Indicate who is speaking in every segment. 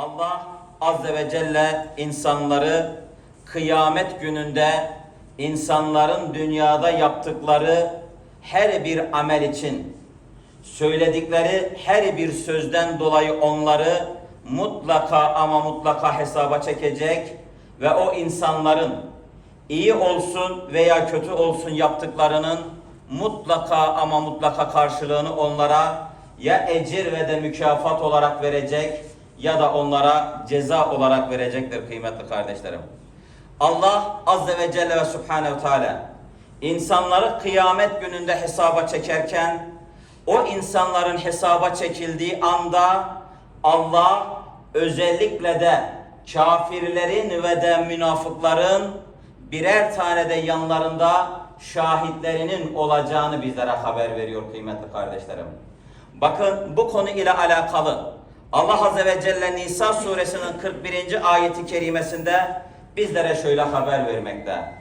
Speaker 1: Allah Azze ve Celle insanları kıyamet gününde insanların dünyada yaptıkları her bir amel için söyledikleri her bir sözden dolayı onları mutlaka ama mutlaka hesaba çekecek ve o insanların iyi olsun veya kötü olsun yaptıklarının mutlaka ama mutlaka karşılığını onlara ya ecir ve de mükafat olarak verecek ya da onlara ceza olarak verecektir kıymetli kardeşlerim. Allah Azze ve Celle ve Subhanehu Teala insanları kıyamet gününde hesaba çekerken o insanların hesaba çekildiği anda Allah özellikle de kafirlerin ve de münafıkların birer tane de yanlarında şahitlerinin olacağını bizlere haber veriyor kıymetli kardeşlerim. Bakın bu konu ile alakalı Allah Azze ve Celle Nisa suresinin 41. ayeti kerimesinde bizlere şöyle haber vermekte.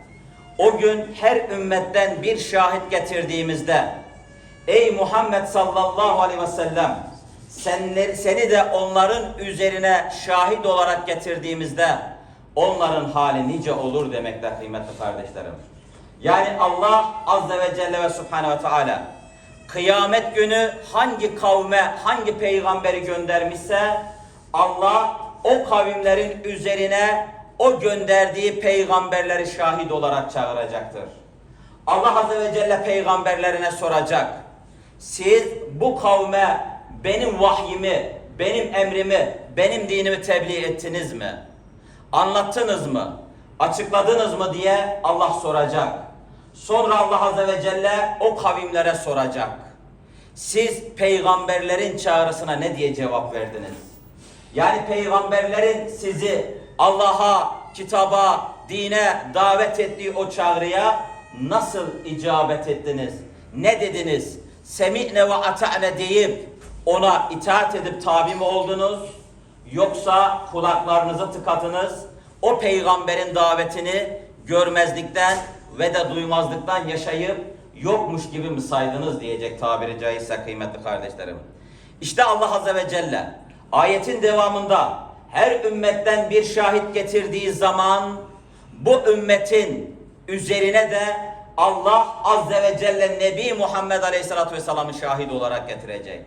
Speaker 1: O gün her ümmetten bir şahit getirdiğimizde Ey Muhammed sallallahu aleyhi ve sellem seni de onların üzerine şahit olarak getirdiğimizde onların hali nice olur demekte kıymetli kardeşlerim. Yani Allah azze ve celle ve subhanehu ve teala kıyamet günü hangi kavme hangi peygamberi göndermişse Allah o kavimlerin üzerine o gönderdiği peygamberleri şahit olarak çağıracaktır. Allah Azze ve Celle peygamberlerine soracak. Siz bu kavme benim vahyimi, benim emrimi, benim dinimi tebliğ ettiniz mi? Anlattınız mı? Açıkladınız mı diye Allah soracak. Sonra Allah Azze ve Celle o kavimlere soracak. Siz peygamberlerin çağrısına ne diye cevap verdiniz? Yani peygamberlerin sizi Allah'a, kitaba, dine davet ettiği o çağrıya nasıl icabet ettiniz? Ne dediniz? Semi'ne ve ata'ne deyip ona itaat edip tabi mi oldunuz? Yoksa kulaklarınızı tıkadınız, o peygamberin davetini görmezlikten ve de duymazlıktan yaşayıp yokmuş gibi mi saydınız diyecek tabiri caizse kıymetli kardeşlerim. İşte Allah Azze ve Celle ayetin devamında her ümmetten bir şahit getirdiği zaman bu ümmetin üzerine de Allah Azze ve Celle Nebi Muhammed Aleyhisselatü Vesselam'ı şahit olarak getirecek.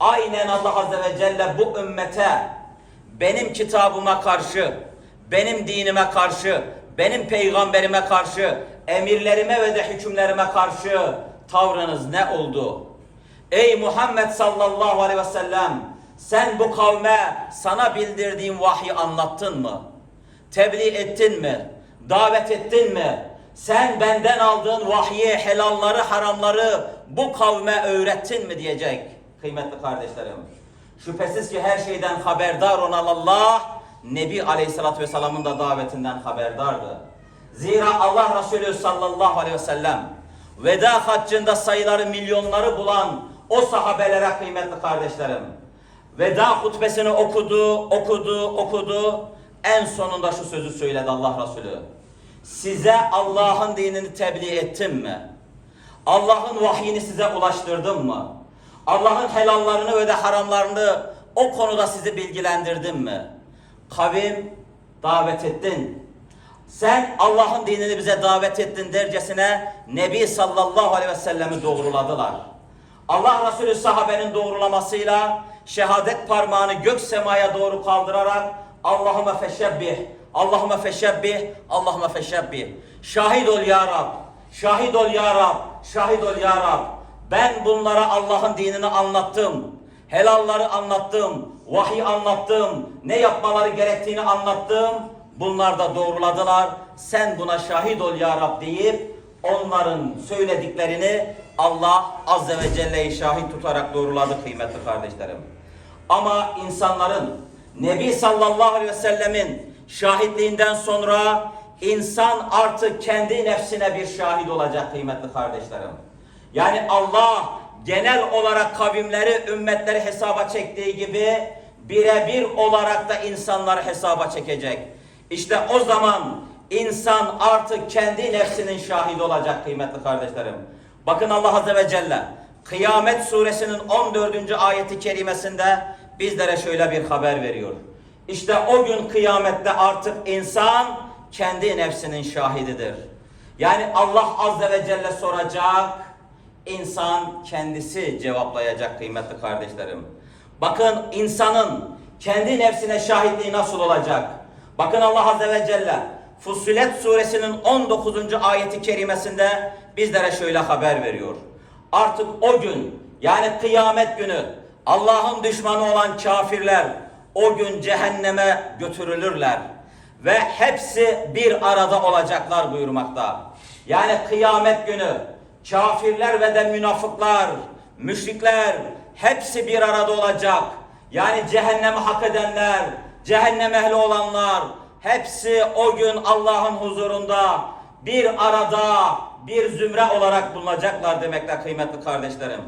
Speaker 1: Aynen Allah Azze ve Celle bu ümmete benim kitabıma karşı, benim dinime karşı, benim peygamberime karşı, emirlerime ve de hükümlerime karşı tavrınız ne oldu? Ey Muhammed sallallahu aleyhi ve sellem sen bu kavme sana bildirdiğim vahyi anlattın mı? Tebliğ ettin mi? Davet ettin mi? Sen benden aldığın vahyi, helalları, haramları bu kavme öğrettin mi diyecek kıymetli kardeşlerim. Şüphesiz ki her şeyden haberdar olan Allah, Nebi Aleyhisselatü Vesselam'ın da davetinden haberdardı. Zira Allah Resulü sallallahu aleyhi ve veda haccında sayıları milyonları bulan o sahabelere kıymetli kardeşlerim. Veda hutbesini okudu, okudu, okudu. En sonunda şu sözü söyledi Allah Resulü. Size Allah'ın dinini tebliğ ettim mi? Allah'ın vahyini size ulaştırdım mı? Allah'ın helallarını ve de haramlarını o konuda sizi bilgilendirdim mi? Kavim davet ettin. Sen Allah'ın dinini bize davet ettin dercesine Nebi sallallahu aleyhi ve sellemi doğruladılar. Allah Resulü sahabenin doğrulamasıyla şehadet parmağını gök semaya doğru kaldırarak Allahümme feşebbih, Allahümme feşebbih, Allahümme feşebbih. Şahit ol ya Rab, şahit ol ya Rab, şahit ol ya Rab. Ben bunlara Allah'ın dinini anlattım. Helalları anlattım, vahiy anlattım, ne yapmaları gerektiğini anlattım. Bunlar da doğruladılar. Sen buna şahit ol ya Rab deyip onların söylediklerini Allah Azze ve Celle'yi şahit tutarak doğruladı kıymetli kardeşlerim. Ama insanların Nebi sallallahu aleyhi ve sellemin şahitliğinden sonra insan artık kendi nefsine bir şahit olacak kıymetli kardeşlerim. Yani Allah genel olarak kavimleri, ümmetleri hesaba çektiği gibi birebir olarak da insanları hesaba çekecek. İşte o zaman insan artık kendi nefsinin şahidi olacak kıymetli kardeşlerim. Bakın Allah Azze ve Celle Kıyamet suresinin 14. ayeti kerimesinde bizlere şöyle bir haber veriyor. İşte o gün kıyamette artık insan kendi nefsinin şahididir. Yani Allah Azze ve Celle soracak, insan kendisi cevaplayacak kıymetli kardeşlerim. Bakın insanın kendi nefsine şahitliği nasıl olacak? Bakın Allah Azze ve Celle Fussilet suresinin 19. ayeti kerimesinde bizlere şöyle haber veriyor. Artık o gün yani kıyamet günü Allah'ın düşmanı olan kafirler o gün cehenneme götürülürler ve hepsi bir arada olacaklar buyurmakta. Yani kıyamet günü kafirler ve de münafıklar, müşrikler hepsi bir arada olacak. Yani cehennemi hak edenler, cehennem ehli olanlar hepsi o gün Allah'ın huzurunda bir arada bir zümre olarak bulunacaklar demekle kıymetli kardeşlerim.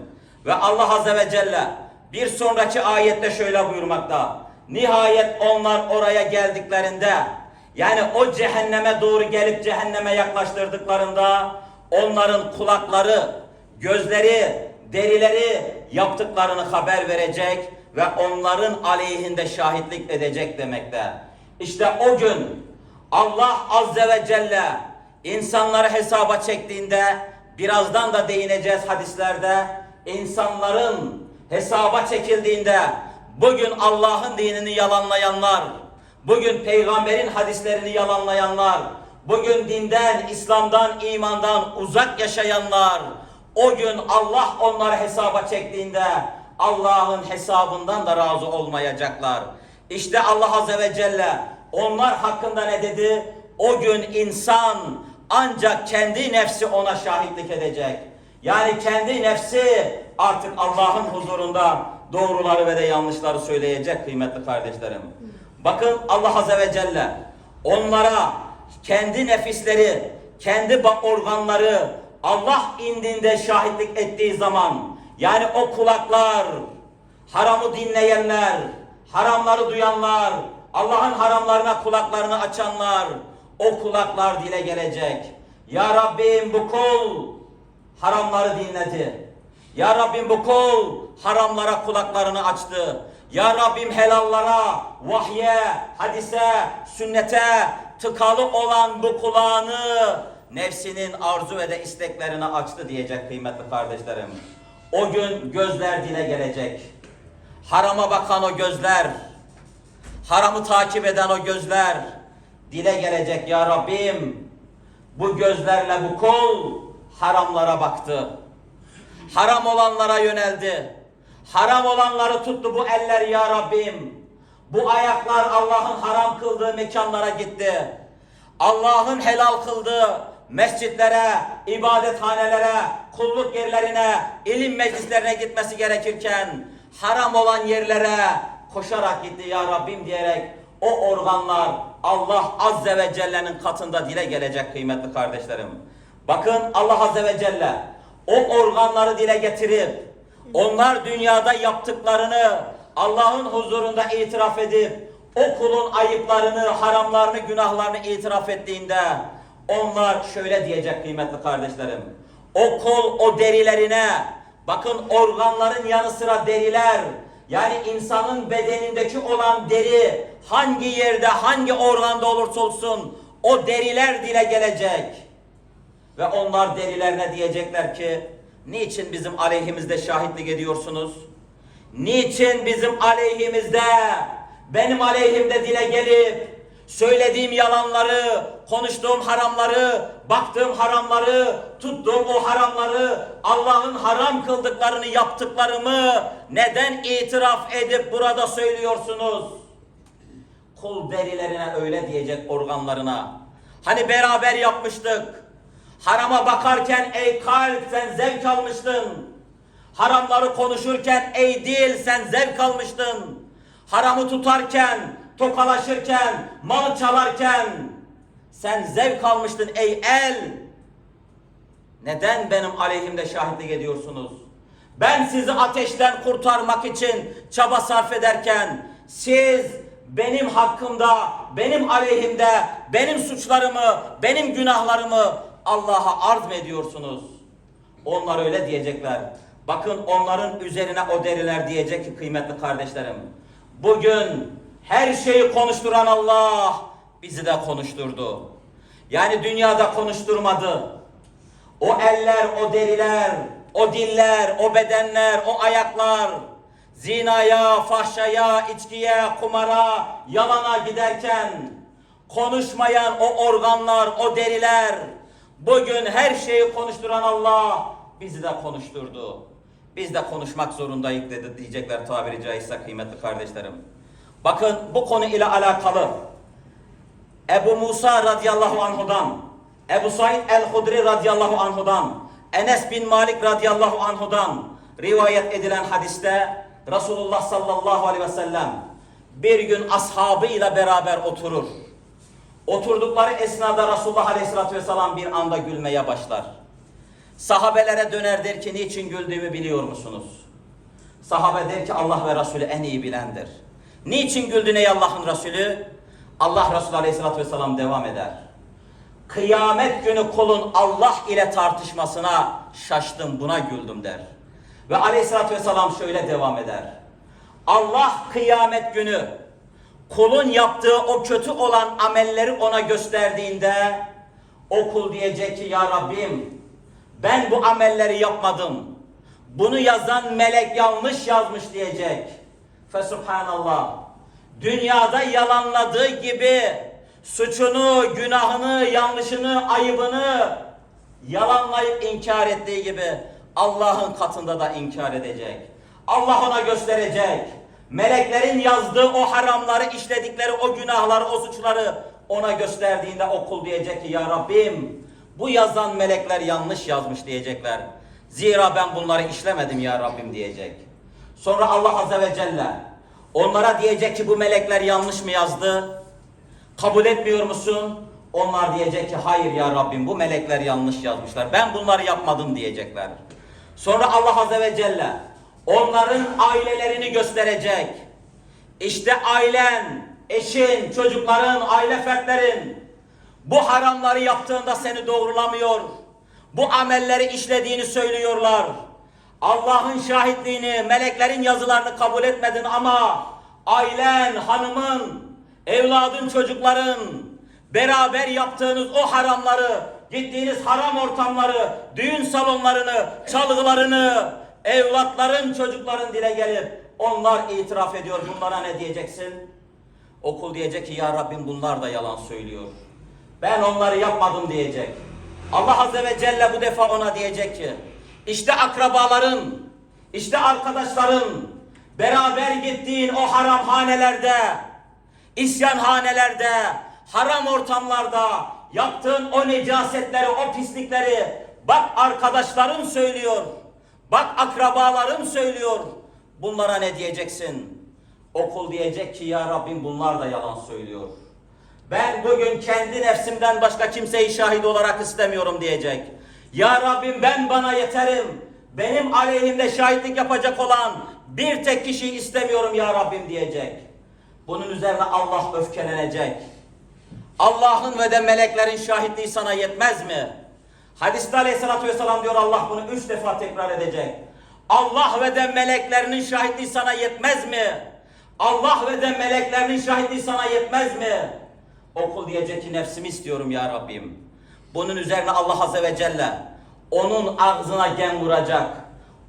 Speaker 1: Ve Allah Azze ve Celle bir sonraki ayette şöyle buyurmakta. Nihayet onlar oraya geldiklerinde yani o cehenneme doğru gelip cehenneme yaklaştırdıklarında onların kulakları, gözleri, derileri yaptıklarını haber verecek ve onların aleyhinde şahitlik edecek demekte. İşte o gün Allah Azze ve Celle insanları hesaba çektiğinde birazdan da değineceğiz hadislerde insanların hesaba çekildiğinde bugün Allah'ın dinini yalanlayanlar, bugün peygamberin hadislerini yalanlayanlar, bugün dinden, İslam'dan, imandan uzak yaşayanlar, o gün Allah onları hesaba çektiğinde Allah'ın hesabından da razı olmayacaklar. İşte Allah Azze ve Celle onlar hakkında ne dedi? O gün insan ancak kendi nefsi ona şahitlik edecek. Yani kendi nefsi artık Allah'ın huzurunda doğruları ve de yanlışları söyleyecek kıymetli kardeşlerim. Bakın Allah Azze ve Celle onlara kendi nefisleri, kendi organları Allah indinde şahitlik ettiği zaman yani o kulaklar, haramı dinleyenler, haramları duyanlar, Allah'ın haramlarına kulaklarını açanlar, o kulaklar dile gelecek. Ya Rabbim bu kul haramları dinledi. Ya Rabbim bu kul haramlara kulaklarını açtı. Ya Rabbim helallara, vahye, hadise, sünnete tıkalı olan bu kulağını nefsinin arzu ve de isteklerine açtı diyecek kıymetli kardeşlerim. O gün gözler dile gelecek. Harama bakan o gözler, haramı takip eden o gözler dile gelecek ya Rabbim. Bu gözlerle bu kul haramlara baktı. Haram olanlara yöneldi. Haram olanları tuttu bu eller ya Rabbim. Bu ayaklar Allah'ın haram kıldığı mekanlara gitti. Allah'ın helal kıldığı mescitlere, ibadethanelere, kulluk yerlerine, ilim meclislerine gitmesi gerekirken haram olan yerlere koşarak gitti ya Rabbim diyerek o organlar Allah Azze ve Celle'nin katında dile gelecek kıymetli kardeşlerim. Bakın Allah Azze ve Celle o organları dile getirip onlar dünyada yaptıklarını Allah'ın huzurunda itiraf edip o kulun ayıplarını, haramlarını, günahlarını itiraf ettiğinde onlar şöyle diyecek kıymetli kardeşlerim. O kul o derilerine bakın organların yanı sıra deriler yani insanın bedenindeki olan deri hangi yerde hangi organda olursa olsun o deriler dile gelecek. Ve onlar derilerine diyecekler ki niçin bizim aleyhimizde şahitlik ediyorsunuz? Niçin bizim aleyhimizde benim aleyhimde dile gelip söylediğim yalanları, konuştuğum haramları, baktığım haramları, tuttuğum o haramları, Allah'ın haram kıldıklarını yaptıklarımı neden itiraf edip burada söylüyorsunuz? Kul derilerine öyle diyecek organlarına. Hani beraber yapmıştık. Harama bakarken ey kalp sen zevk almıştın. Haramları konuşurken ey dil sen zevk almıştın. Haramı tutarken, tokalaşırken, mal çalarken sen zevk almıştın ey el. Neden benim aleyhimde şahitlik ediyorsunuz? Ben sizi ateşten kurtarmak için çaba sarf ederken siz benim hakkımda, benim aleyhimde, benim suçlarımı, benim günahlarımı Allah'a arz mı ediyorsunuz? Onlar öyle diyecekler. Bakın onların üzerine o deriler diyecek ki kıymetli kardeşlerim. Bugün Her şeyi konuşturan Allah bizi de konuşturdu. Yani dünyada konuşturmadı. O eller, o deriler, o diller, o bedenler, o ayaklar zinaya, fahşaya, içkiye, kumara, yalana giderken konuşmayan o organlar, o deriler bugün her şeyi konuşturan Allah bizi de konuşturdu. Biz de konuşmak zorundayız dedi diyecekler tabiri caizse kıymetli kardeşlerim. Bakın bu konu ile alakalı Ebu Musa radıyallahu anhudan, Ebu Said el-Hudri radıyallahu anhudan, Enes bin Malik radıyallahu anhudan rivayet edilen hadiste Resulullah sallallahu aleyhi ve sellem bir gün ashabıyla beraber oturur. Oturdukları esnada Resulullah aleyhissalatü vesselam bir anda gülmeye başlar. Sahabelere döner der ki niçin güldüğümü biliyor musunuz? Sahabe der ki Allah ve Resulü en iyi bilendir. Niçin güldün ey Allah'ın Resulü? Allah Resulü Aleyhisselatü Vesselam devam eder. Kıyamet günü kulun Allah ile tartışmasına şaştım buna güldüm der. Ve Aleyhisselatü Vesselam şöyle devam eder. Allah kıyamet günü kulun yaptığı o kötü olan amelleri ona gösterdiğinde o kul diyecek ki ya Rabbim ben bu amelleri yapmadım. Bunu yazan melek yanlış yazmış diyecek. Fesubhanallah. Dünyada yalanladığı gibi suçunu, günahını, yanlışını, ayıbını yalanlayıp inkar ettiği gibi Allah'ın katında da inkar edecek. Allah ona gösterecek. Meleklerin yazdığı o haramları, işledikleri o günahları, o suçları ona gösterdiğinde o kul diyecek ki ya Rabbim bu yazan melekler yanlış yazmış diyecekler. Zira ben bunları işlemedim ya Rabbim diyecek. Sonra Allah Azze ve Celle onlara diyecek ki bu melekler yanlış mı yazdı? Kabul etmiyor musun? Onlar diyecek ki hayır ya Rabbim bu melekler yanlış yazmışlar. Ben bunları yapmadım diyecekler. Sonra Allah Azze ve Celle onların ailelerini gösterecek. İşte ailen, eşin, çocukların, aile fertlerin bu haramları yaptığında seni doğrulamıyor. Bu amelleri işlediğini söylüyorlar. Allah'ın şahitliğini, meleklerin yazılarını kabul etmedin ama ailen, hanımın, evladın, çocukların beraber yaptığınız o haramları, gittiğiniz haram ortamları, düğün salonlarını, çalgılarını, evlatların, çocukların dile gelip onlar itiraf ediyor. Bunlara ne diyeceksin? Okul diyecek ki ya Rabbim bunlar da yalan söylüyor. Ben onları yapmadım diyecek. Allah Azze ve Celle bu defa ona diyecek ki işte akrabaların, işte arkadaşların beraber gittiğin o haram hanelerde, isyan hanelerde, haram ortamlarda yaptığın o necasetleri, o pislikleri bak arkadaşların söylüyor. Bak akrabaların söylüyor. Bunlara ne diyeceksin? Okul diyecek ki ya Rabbim bunlar da yalan söylüyor. Ben bugün kendi nefsimden başka kimseyi şahit olarak istemiyorum diyecek. Ya Rabbim ben bana yeterim. Benim aleyhimde şahitlik yapacak olan bir tek kişiyi istemiyorum ya Rabbim diyecek. Bunun üzerine Allah öfkelenecek. Allah'ın ve de meleklerin şahitliği sana yetmez mi? Hadiste aleyhissalatü vesselam diyor Allah bunu üç defa tekrar edecek. Allah ve de meleklerinin şahitliği sana yetmez mi? Allah ve de meleklerinin şahitliği sana yetmez mi? Okul diyecek ki nefsimi istiyorum ya Rabbim. Bunun üzerine Allah Azze ve Celle onun ağzına gen vuracak.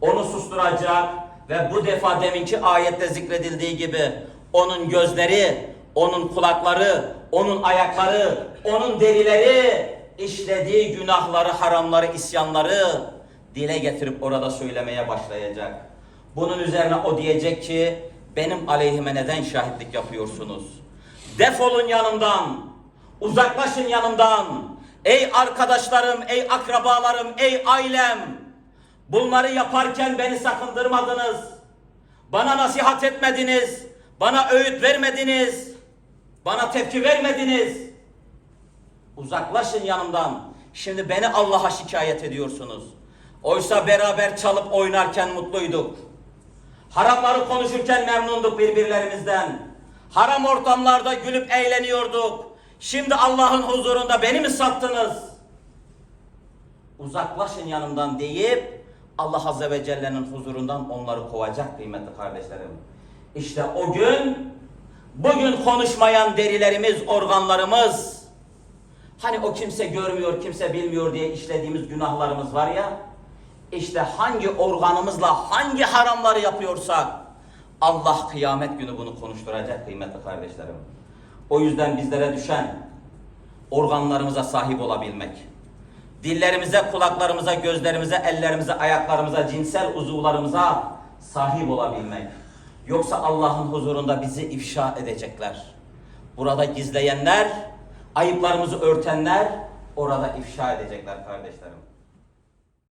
Speaker 1: Onu susturacak ve bu defa deminki ayette zikredildiği gibi onun gözleri, onun kulakları, onun ayakları, onun derileri işlediği günahları, haramları, isyanları dile getirip orada söylemeye başlayacak. Bunun üzerine o diyecek ki benim aleyhime neden şahitlik yapıyorsunuz? Defolun yanımdan, uzaklaşın yanımdan. Ey arkadaşlarım, ey akrabalarım, ey ailem. Bunları yaparken beni sakındırmadınız. Bana nasihat etmediniz. Bana öğüt vermediniz. Bana tepki vermediniz. Uzaklaşın yanımdan. Şimdi beni Allah'a şikayet ediyorsunuz. Oysa beraber çalıp oynarken mutluyduk. Haramları konuşurken memnunduk birbirlerimizden. Haram ortamlarda gülüp eğleniyorduk. Şimdi Allah'ın huzurunda beni mi sattınız? Uzaklaşın yanımdan deyip Allah Azze ve Celle'nin huzurundan onları kovacak kıymetli kardeşlerim. İşte o gün Bugün konuşmayan derilerimiz, organlarımız, hani o kimse görmüyor, kimse bilmiyor diye işlediğimiz günahlarımız var ya, işte hangi organımızla hangi haramları yapıyorsak, Allah kıyamet günü bunu konuşturacak kıymetli kardeşlerim. O yüzden bizlere düşen organlarımıza sahip olabilmek, dillerimize, kulaklarımıza, gözlerimize, ellerimize, ayaklarımıza, cinsel uzuvlarımıza sahip olabilmek. Yoksa Allah'ın huzurunda bizi ifşa edecekler. Burada gizleyenler, ayıplarımızı örtenler orada ifşa edecekler kardeşlerim.